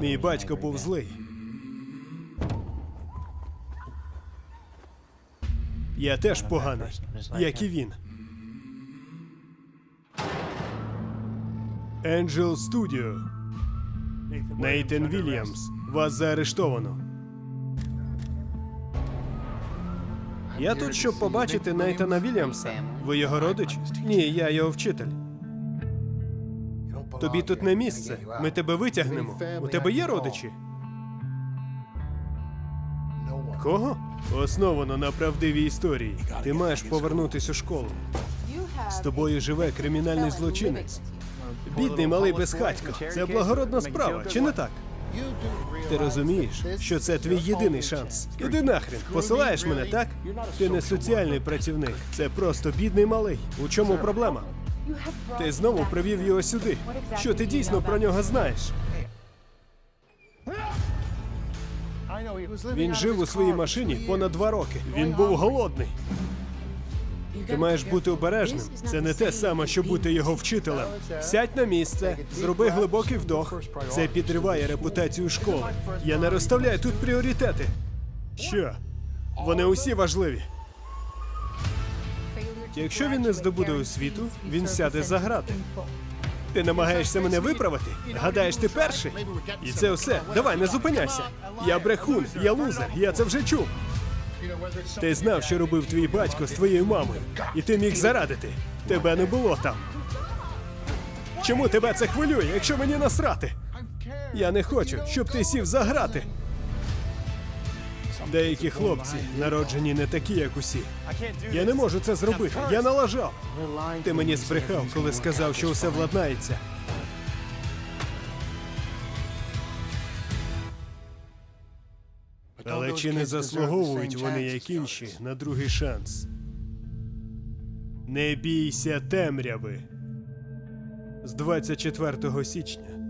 Мій батько був злий. Я теж поганий, як і він. Angel Studio. Нейтан Вільямс. Вас заарештовано. Я тут, щоб побачити Нейтана Вільямса. Ви його родич? Ні, я його вчитель. Тобі тут не місце. Ми тебе витягнемо. У тебе є родичі? Кого? Основано на правдивій історії. Ти маєш повернутись у школу. З тобою живе кримінальний злочинець. Бідний малий безхатько. Це благородна справа, чи не так? Ти розумієш, що це твій єдиний шанс. Іди нахрен, посилаєш мене, так? Ти не соціальний працівник, це просто бідний малий. У чому проблема? Ти знову привів його сюди. Що ти дійсно про нього знаєш? Він жив у своїй машині понад два роки. Він був голодний. Ти маєш бути обережним. Це не те саме, що бути його вчителем. Сядь на місце, зроби глибокий вдох. Це підриває репутацію школи. Я не розставляю тут пріоритети. Що? Вони усі важливі. Якщо він не здобуде освіту, він сяде за грати. Ти намагаєшся мене виправити? Гадаєш, ти перший? І це все. Давай, не зупиняйся. Я брехун, я лузер, я це вже чув. Ти знав, що робив твій батько з твоєю мамою, і ти міг зарадити. Тебе не було там. Чому тебе це хвилює, якщо мені насрати? Я не хочу, щоб ти сів за грати. Деякі хлопці народжені не такі, як усі. Я не можу це зробити. Я налажав. Ти мені збрехав, коли сказав, що усе владнається. Але чи не заслуговують вони, як інші, на другий шанс? Не бійся темряви. З 24 січня